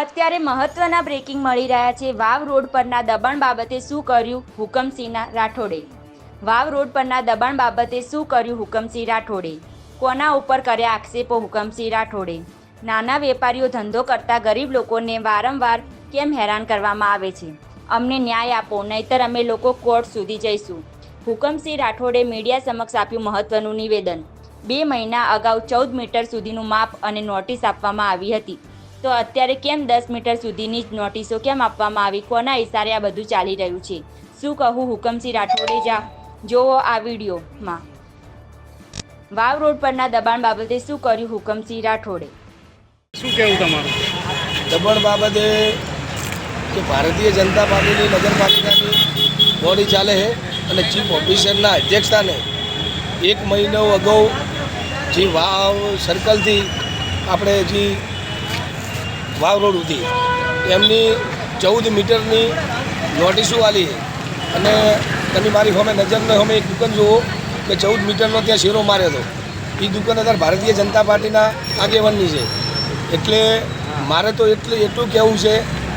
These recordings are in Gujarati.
અત્યારે મહત્વના બ્રેકિંગ મળી રહ્યા છે. વાવ રોડ પરના દબાણ બાબતે શું કર્યું હુકમસિંહના રાઠોડે? વાવ રોડ પરના દબાણ બાબતે શું કર્યું હુકમસિંહ રાઠોડે? કોના ઉપર કર્યા આક્ષેપો હુકમસિંહ રાઠોડે? નાના વેપારીઓ ધંધો કરતા ગરીબ લોકોને વારંવાર કેમ હેરાન કરવામાં આવે છે? અમને ન્યાય આપો, નહીતર અમે લોકો કોર્ટ સુધી જઈશું. હુકમસિંહ રાઠોડે મીડિયા સમક્ષ આપ્યું મહત્વનું નિવેદન. બે મહિના અગાઉ ચૌદ મીટર સુધીનું માપ અને નોટિસ આપવામાં આવી હતી. તો અત્યારે કેમ દસ મીટર સુધીની જ નોટિસો કેમ આપવામાં આવી? કોના ઇશારે આ બધું ચાલી રહ્યું છે? શું કહું? હુકમસિંહ રાઠોડે જા જોવો આ વિડીયોમાં. વાવ રોડ પરના દબાણ બાબતે શું કર્યું હુકમસિંહ રાઠોડે? શું કહેવું તમારું? દબાણ બાબતે કે ભારતીય જનતા પાર્ટીની નગરપાલિકાની બોડી ચાલે છે અને ચીફ ઓફિસરના અધ્યક્ષસ્થાને એક મહિનો અગાઉ જે વાવ સર્કલથી આપણે જે વાવ રોડ સુધી. એમની ચૌદ મીટરની નોટિસો વાલી અને તમે મારી સામે નજરને સામે એક દુકાન જુઓ, કે ચૌદ મીટરનો ત્યાં શેરો માર્યો હતો. એ દુકાન અત્યારે ભારતીય જનતા પાર્ટીના આગેવાનની છે. એટલે મારે તો એટલું એટલું કહેવું છે,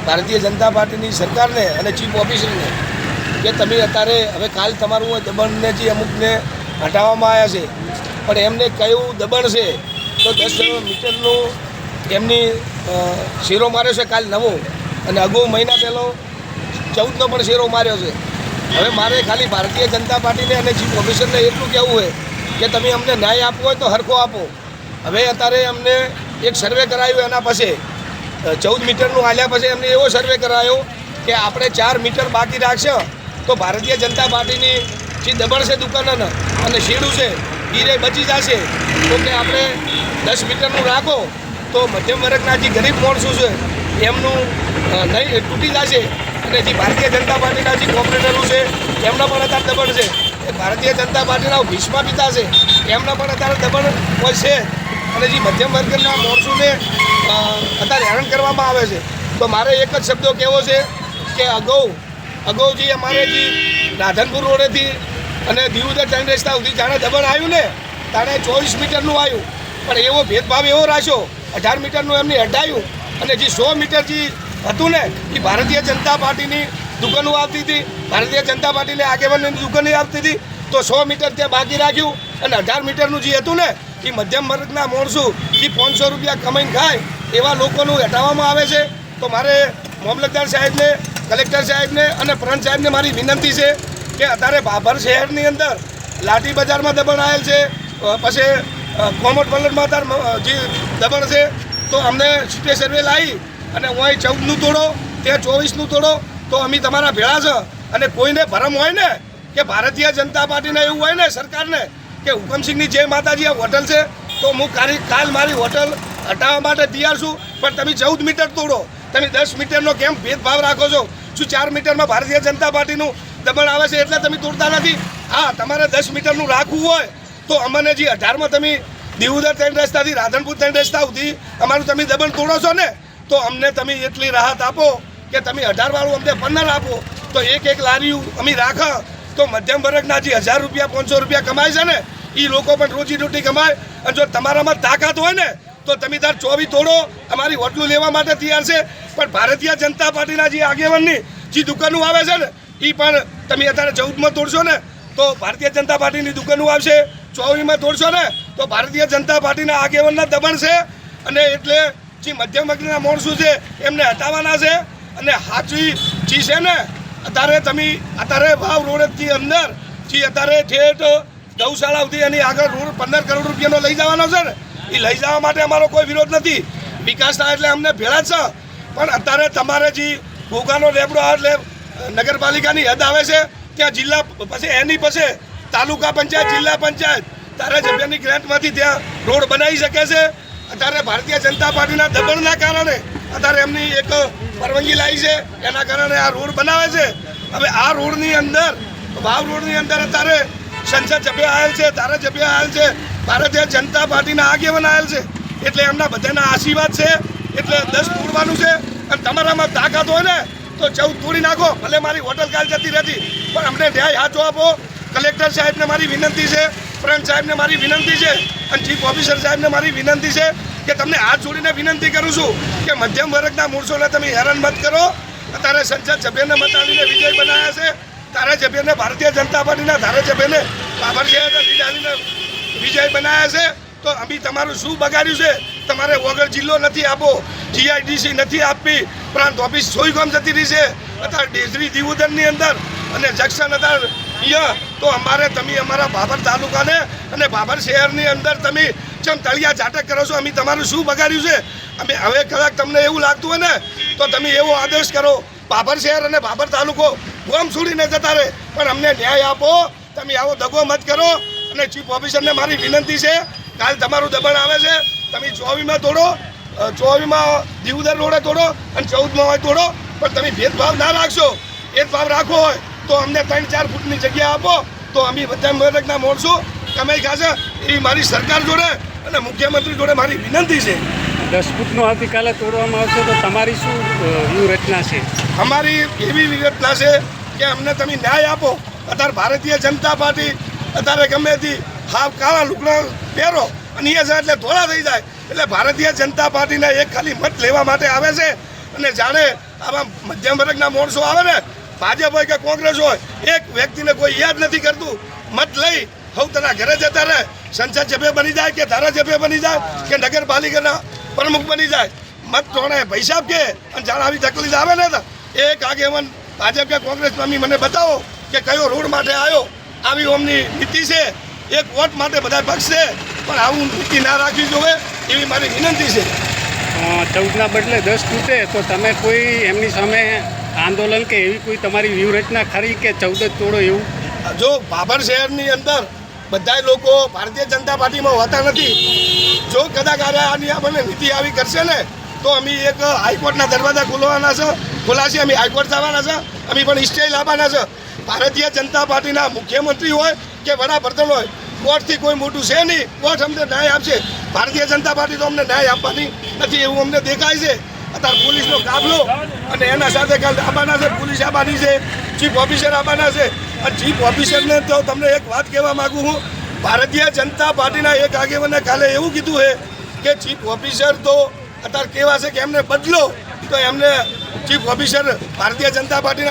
ભારતીય જનતા પાર્ટીની સરકારને અને ચીફ ઓફિસરને, કે તમે અત્યારે હવે કાલ તમારું દબણને જે અમુકને હટાવવામાં આવ્યા છે. પણ એમને કયું દબણ છે, તો દસ મીટરનું એમની શેરો માર્યો છે કાલ નવો અને અગાઉ મહિના પહેલો ચૌદનો પણ શેરો માર્યો છે. હવે મારે ખાલી ભારતીય જનતા પાર્ટીને અને ચીફ ઓફિસરને એટલું કહેવું છે કે તમે અમને ન્યાય આપવો હોય તો હરખો આપો. હવે અત્યારે અમને એક સર્વે કરાયું એના પછી ચૌદ મીટરનું આલ્યા પછી અમને એવો સર્વે કરાયો કે આપણે ચાર મીટર બાકી રાખશે તો ભારતીય જનતા પાર્ટીની જે દબણ છે દુકાનોને અને શેડું છે એ બચી જશે. તો કે આપણે દસ મીટરનું રાખો તો મધ્યમ વર્ગના જે ગરીબ માણસો છે, એમનું નહીં તૂટી જશે. અને જે ભારતીય જનતા પાર્ટીના જે કોર્પોરેટરો છે, એમના પણ અત્યારે દબણ છે. એ ભારતીય જનતા પાર્ટીના ભીષ્મા પિતા છે, એમના પણ અત્યારે દબણ હોય છે અને જે મધ્યમ વર્ગના માણસોને અત્યારે હેરાન કરવામાં આવે છે. તો મારે એક જ શબ્દો કહેવો છે કે અગાઉ અગાઉ જે અમારે જે રાધનપુર રોડેથી અને દીવદર ત્રણ રસ્તા સુધી જાણે દબણ આવ્યું ને, તાણે ચોવીસ મીટરનું આવ્યું. પણ એવો ભેદભાવ એવો રાખ્યો અઢાર મીટરનું એમને હટાયું અને જે સો મીટર જે હતું ને, એ ભારતીય જનતા પાર્ટીની દુકાનો આવતી હતી. ભારતીય જનતા પાર્ટીને આગેવાનની દુકાનો આવતી હતી. તો સો મીટર ત્યાં બાકી રાખ્યું અને અઢાર મીટરનું જે હતું ને, એ મધ્યમ વર્ગના માણસો જે પાંચસો રૂપિયા કમાઈને ખાય એવા લોકોનું હટાવવામાં આવે છે. તો મારે મામલતદાર સાહેબને, કલેક્ટર સાહેબને અને પ્રંત સાહેબને મારી વિનંતી છે કે અત્યારે ભાભર શહેરની અંદર લાઠી બજારમાં દબાણ આવેલ છે. પછી કોમટ પલટમાં અત્યારે જે દબાણ છે તો અમને સિટી સર્વે લાવી અને હું અહીં ચૌદનું તોડો, ત્યાં ચોવીસનું તોડો, તો અમે તમારા ભેળા છે. અને કોઈને ભરમ હોય ને કે ભારતીય જનતા પાર્ટીને એવું હોય ને સરકારને કે હુકમસિંહની જે માતાજી આ હોટલ છે, તો હું કાલી કાલ મારી હોટલ હટાવવા માટે તૈયાર છું. પણ તમે ચૌદ મીટર તોડો. તમે દસ મીટરનો કેમ ભેદભાવ રાખો છો? શું ચાર મીટરમાં ભારતીય જનતા પાર્ટીનું દમણ આવે છે એટલે તમે તોડતા નથી? હા, તમારે દસ મીટરનું રાખવું હોય, તો અમને જે અઢારમાં તમે દીવદર ત્રણ રસ્તાથી રાધનપુર ત્રણ રસ્તા સુધી અમારું તમે દબણ તોડો છો ને, તો અમને તમે એટલી રાહત આપો કે તમે અઢાર વાળું અમને પંદર આપો. તો એક એક લારી અમે રાખો, તો મધ્યમ વર્ગના જે હજાર રૂપિયા, પાંચસો રૂપિયા કમાય છે ને એ લોકો પણ રોજી રોટી કમાય. અને જો તમારામાં તાકાત હોય ને, તો તમે તાર ચોવી તોડો. અમારી હોટલું લેવા માટે તૈયાર છે. પણ ભારતીય જનતા પાર્ટીના જે આગેવાનની જે દુકાનો આવે છે ને એ પણ તમે અત્યારે ચૌદમાં તોડશો ને, તો ભારતીય જનતા પાર્ટીની દુકાનો આવશે. ચોવીસમાં તોડશો ને, તો ભારતીય જનતા પાર્ટીના આગેવાનના દબાણ છે. અને એટલે જે મધ્યમ વર્ગના માણસો છે, એમને હટાવવાના છે. અને સાચી જી છે ને, અત્યારે તમે, અત્યારે ભાવ રોડથી અંદર, જે અત્યારે ઠેઠ ગૌશાળા સુધી એની આગળ રોડ પંદર કરોડ રૂપિયાનો લઈ જવાનો છે ને, એ લઈ જવા માટે અમારો કોઈ વિરોધ નથી. વિકાસ થાય એટલે અમને ભેળા છે. પણ અત્યારે તમારે જે ભોગાનો લેબડો આવે એટલે નગરપાલિકાની હદ આવે છે, ત્યાં જિલ્લા પછી એની પછી તાલુકા પંચાયત, જિલ્લા પંચાયત તારે જગ્યાની ગ્રાન્ટમાંથી ત્યાં રોડ બનાવી શકે છે. અત્યારે ભારતીય જનતા પાર્ટીના દબાણના કારણે અત્યારે એમની એક પરવાનગી લાવી છે. એના કારણે આ રોડ બનાવે છે. હવે આ રોડની અંદર, વાવ રોડની અંદર અત્યારે સંસદ સભ્ય આવેલ છે ધારાસભ્ય આવેલ છે, ભારતીય જનતા પાર્ટીના આગેવાન આવેલ છે. એટલે એમના બધાના આશીર્વાદ છે. એટલે દસ તોડવાનું છે. અને તમારામાં તાકાત હોય ને, તો ચૌદ તોડી નાખો. ભલે મારી હોટલ કાલ જતી રહેતી, પણ અમને ન્યાય હાથો આપો. કલેક્ટર સાહેબને મારી વિનંતી છે. ફ્રન્ટ સાહેબને મારી વિનંતી છે અને ચીફ ઓફિસર સાહેબને મારી વિનંતી છે કે તમને હાથ જોડીને વિનંતી કરું છું કે મધ્યમ વર્ગના મૂળસોને તમે હેરાન મત કરો. અત્યારે સંસદ સભ્યને મતાવીને વિજય બનાવ્યા છે. ધારાસભ્યને ભારતીય જનતા પાર્ટીના ધારાસભ્યને બાબરસાહેબને લીધાવીને વિજય બનાવ્યા છે. તો અમે તમારું શું બગાડ્યું છે? તમારે વગર જિલ્લો નથી આપો. જીઆઈડીસી નથી આપવી. પ્રાંત ઓફિસ સોઈગામ જતી રહી છે. અત્યારે ડેઝરી દીવુદરની અંદર અને જંકશન અત્યારે અહીંયા તો અમારે તમે અમારા બાબર તાલુકાને અને બાબર શહેરની અંદર તમે જેમ તળિયા ઝાટક કરો છો, અમે તમારું શું બગાડ્યું છે? અમે હવે કદાચ તમને એવું લાગતું હોય ને, તો તમે એવો આદેશ કરો. બાબર શહેર અને બાબર તાલુકો ગોમ છોડીને જતા રહે. પણ અમને ન્યાય આપો, તમે આવો દગો મત કરો અને ચીફ ઓફિસરને મારી વિનંતી છે, કાલ તમારું દબાણ આવે છે, તમે ચોવીમાં તોડો ચોવીમાં દીવદર રોડે તોડો અને ચૌદમાં હોય તોડો, પણ તમે ભેદભાવ ના રાખશો. ભેદભાવ રાખવો હોય તો અમને ત્રણ ચાર ફૂટની જગ્યા આપો તો અમે બધા મદદના મળશું તમે ખાશે એ મારી સરકાર જોડે અને મુખ્યમંત્રી જોડે મારી વિનંતી છે. દસ ફૂટનો આવતીકાલે તોડવામાં આવશે તો તમારી શું વ્યૂહરચના છે? અમારી એવી વ્યૂહરચના છે કે અમને તમે ન્યાય આપો. અત્યારે ભારતીય જનતા પાર્ટી અત્યારે ગમે તે હાફ કાળા લુકડા પહેરો અને એ એટલે ધોળા થઈ જાય. એટલે ભારતીય જનતા પાર્ટીના એક ખાલી મત લેવા માટે આવે છે અને જાણે આવા મધ્યમ વર્ગના માણસો આવે ને ભાજપ હોય કે કોંગ્રેસ હોય, એક વ્યક્તિને કોઈ યાદ નથી કરતું. મત લઈ હું તના ઘરે જતા રહે. સંસદ સભ્ય બની જાય કે ધારાસભ્ય બની જાય કે નગરપાલિકાના પ્રમુખ બની જાય. મત તોણે પૈસા કે અને જાણે આવી તકલીફ આવે ને એક આગેવાન ભાજપ કે કોંગ્રેસ મમ્મી મને બતાવો કે કયો રોડ માટે આવ્યો આવી ઓમની નીતિ છે. એક વોટ માટે બધા પક્ષ છે, પણ આવું નીતિ ના રાખવી જોવે એવી મારી વિનંતી છે. ચૌદના બદલે દસ તૂટે તો તમે કોઈ એમની સામે આંદોલન કે એવી કોઈ તમારી વ્યૂહરચના ખરી કે ચૌદ તોડો એવું? જો બાબર શહેરની અંદર બધા લોકો ભારતીય જનતા પાર્ટીમાં હોતા નથી, જો કદાચ આની આપણને નીતિ આવી કરશે ને, તો અમે એક હાઈકોર્ટના દરવાજા ખોલવાના છે, ખોલાશે, અમે હાઈકોર્ટ જવાના છે, અમે પણ સ્ટે લાવવાના છે. ભારતીય જનતા પાર્ટીના મુખ્યમંત્રી હોય કે વડાપ્રધાન હોય, કોર્ટથી કોઈ મોટું છે નહીં, કોર્ટ અમને ન્યાય આપશે. ભારતીય જનતા પાર્ટી તો અમને ન્યાય આપવાની નથી એવું અમને દેખાય છે. અત્યારે પોલીસનો કાફલો અને એના સાથે કાલ આબાના છે, પોલીસ આબાની છે, ચીફ ઓફિસર આબાના છે. અને ચીફ ઓફિસરને તો તમને એક વાત કહેવા માગું હું ભારતીય જનતા પાર્ટીના એક આગેવાને કાલે એવું કીધું છે કે ચીફ ઓફિસર તો અત્યારે કેવા છે કે એમને બદલો, તો એમને ચીફ ઓફિસર ભારતીય જનતા પાર્ટીના